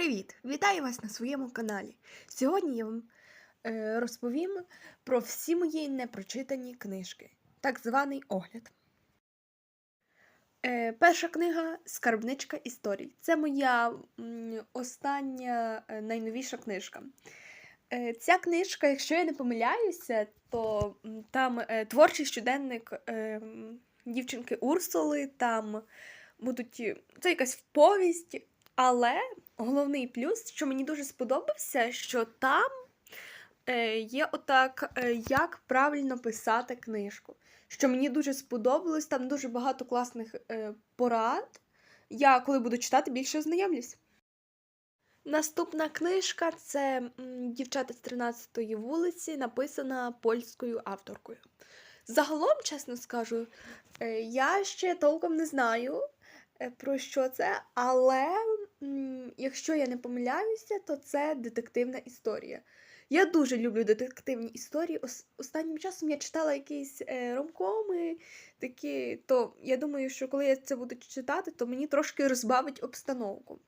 Привіт! Вітаю вас на своєму каналі. Сьогодні я вам е, розповім про всі мої непрочитані книжки, так званий огляд. Е, перша книга Скарбничка історій. Це моя м, остання е, найновіша книжка. Е, ця книжка, якщо я не помиляюся, то м, там е, творчий щоденник е, дівчинки Урсули, там будуть. Це якась повість, але головний плюс, що мені дуже сподобався, що там е, є отак, е, як правильно писати книжку. Що мені дуже сподобалось, там дуже багато класних е, порад. Я, коли буду читати, більше ознайомлюсь. Наступна книжка це Дівчата з 13-ї вулиці, написана польською авторкою. Загалом, чесно скажу, я ще толком не знаю, про що це, але якщо я не помиляюся, то це детективна історія. Я дуже люблю детективні історії. Останнім часом я читала якісь е, ромкоми, такі, то я думаю, що коли я це буду читати, то мені трошки розбавить обстановку.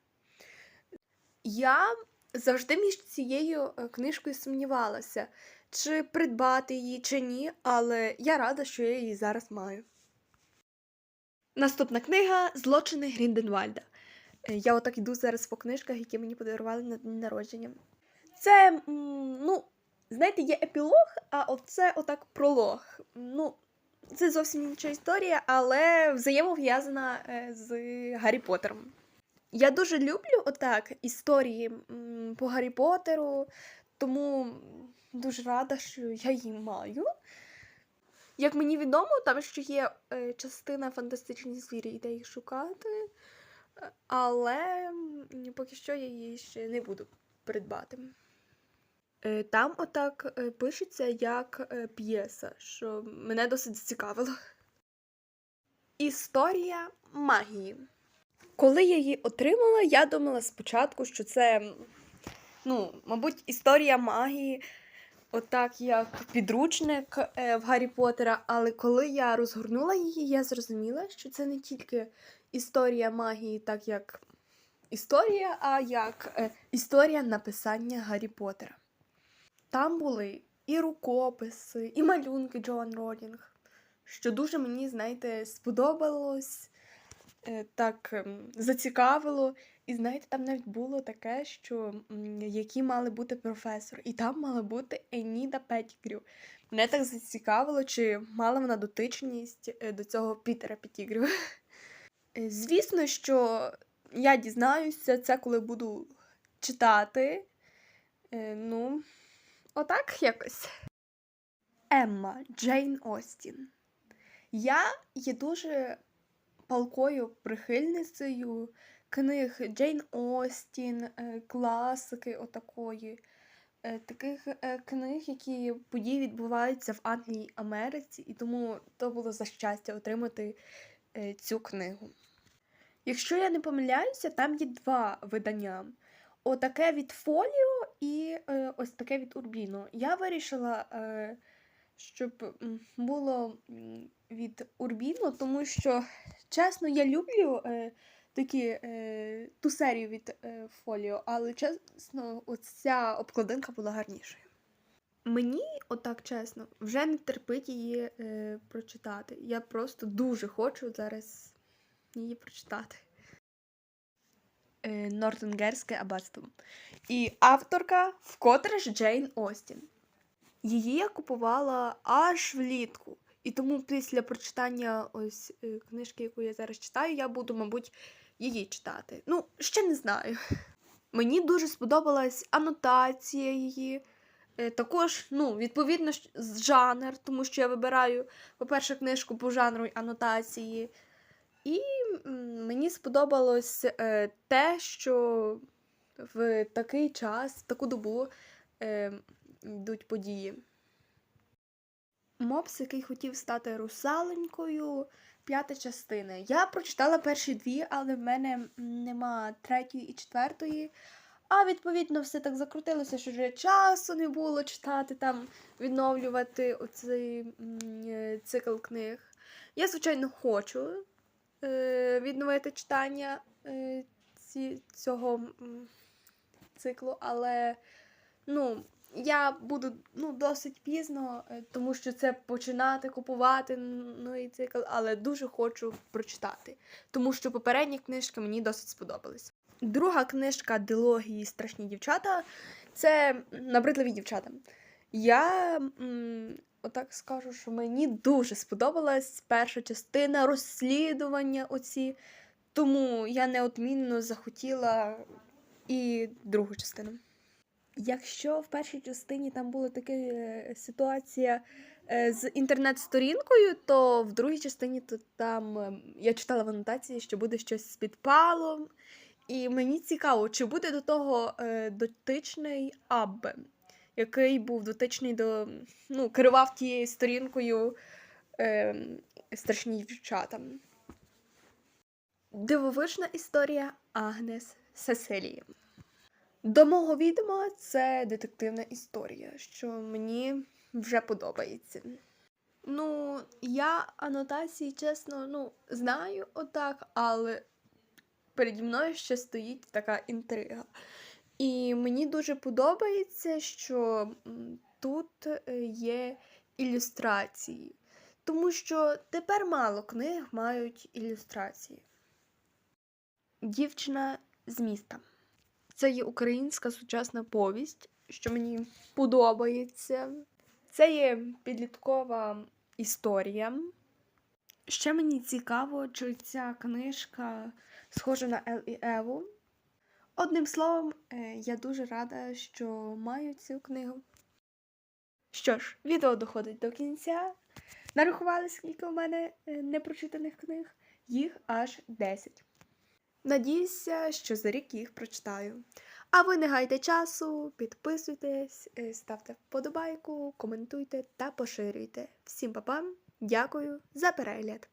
Я завжди між цією е, книжкою сумнівалася, чи придбати її, чи ні, але я рада, що я її зараз маю. Наступна книга Злочини Грінденвальда. Е, Я отак йду зараз по книжках, які мені подарували на день народження. Це, ну, знаєте, є епілог, а оце отак пролог. Ну, це зовсім інша історія, але взаємов'язана е, з Гаррі Поттером. Я дуже люблю отак історії по Гаррі Поттеру, тому дуже рада, що я її маю. Як мені відомо, там ще є е, частина фантастичні звірі, де їх шукати. Але поки що я її ще не буду придбати. Е, Там отак е, пишеться як е, п'єса, що мене досить зацікавило. Історія магії. Коли я її отримала, я думала спочатку, що це, ну, мабуть, історія магії, отак як підручник е, в Гаррі Поттера. Але коли я розгорнула її, я зрозуміла, що це не тільки історія магії, так як історія, а як е, історія написання Гаррі Поттера. Там були і рукописи, і малюнки Джоан Ролінг, що дуже мені, знаєте, сподобалось, е, так ем, зацікавило. І знаєте, там навіть було таке, що які мали бути професор, і там мала бути Еніда Петтігрю. Мене так зацікавило, чи мала вона дотичність е, до цього Пітера Петтігрю. Е, Звісно, що я дізнаюся це, коли буду читати. Е, Ну, отак якось. Емма Джейн Остін. Я є дуже палкою прихильницею книг Джейн Остін, е, класики отакої. е, Таких е, книг, які події відбуваються в Англії Америці, і тому то було за щастя отримати цю книгу. Якщо я не помиляюся, там є два видання: отаке від Фоліо і е, ось таке від Урбіно. Я вирішила, щоб було від Урбіно, тому що, чесно, я люблю такі, е, ту серію від е, Фоліо, але чесно, оця обкладинка була гарнішою. Мені, отак чесно, вже не терпить її е, прочитати. Я просто дуже хочу зараз її прочитати. Е, Нортенгерське аббатство. І авторка вкотре ж Джейн Остін. Її я купувала аж влітку. І тому після прочитання ось е, книжки, яку я зараз читаю, я буду, мабуть, її читати. Ну, ще не знаю. Мені дуже сподобалась анотація її. Е, Також, ну, відповідно, жанр, тому що я вибираю, по-перше, книжку по жанру анотації. І мені сподобалось е, те, що в такий час, в таку добу е, йдуть події. Мопс, який хотів стати русаленькою, п'ята частина. Я прочитала перші дві, але в мене нема третьої і четвертої. А відповідно все так закрутилося, що вже часу не було читати там, відновлювати оцей е, цикл книг. Я, звичайно, хочу е, відновити читання е, цього циклу, але ну, я буду ну, досить пізно, е, тому що це починати купувати новий цикл, але дуже хочу прочитати, тому що попередні книжки мені досить сподобались. Друга книжка дилогії Страшні дівчата це набридливі дівчата. Я м, отак скажу, що мені дуже сподобалась перша частина розслідування оці, тому я неодмінно захотіла і другу частину. Якщо в першій частині там була така е, ситуація е, з інтернет-сторінкою, то в другій частині то там е, я читала в анотації, що буде щось з підпалом. І мені цікаво, чи буде до того дотичний Аббе, який був дотичний до. ну, керував тією сторінкою е, страшні дівчата. Дивовижна історія Агнес Сесилії. До мого відома це детективна історія, що мені вже подобається. Ну, я анотації, чесно, ну, знаю отак, але переді мною ще стоїть така інтрига. І мені дуже подобається, що тут е, є ілюстрації, тому що тепер мало книг мають ілюстрації. Дівчина з міста. Це є українська сучасна повість, що мені подобається. Це є підліткова історія. Ще мені цікаво, чи ця книжка схожа на Ел і Еву. Одним словом, е, я дуже рада, що маю цю книгу. Що ж, відео доходить до кінця. Нарахували, скільки у мене е, непрочитаних книг, їх аж 10. Надіюся, що за рік їх прочитаю. А ви не гайте часу, підписуйтесь, е, ставте вподобайку, коментуйте та поширюйте. Всім па-па, дякую за перегляд!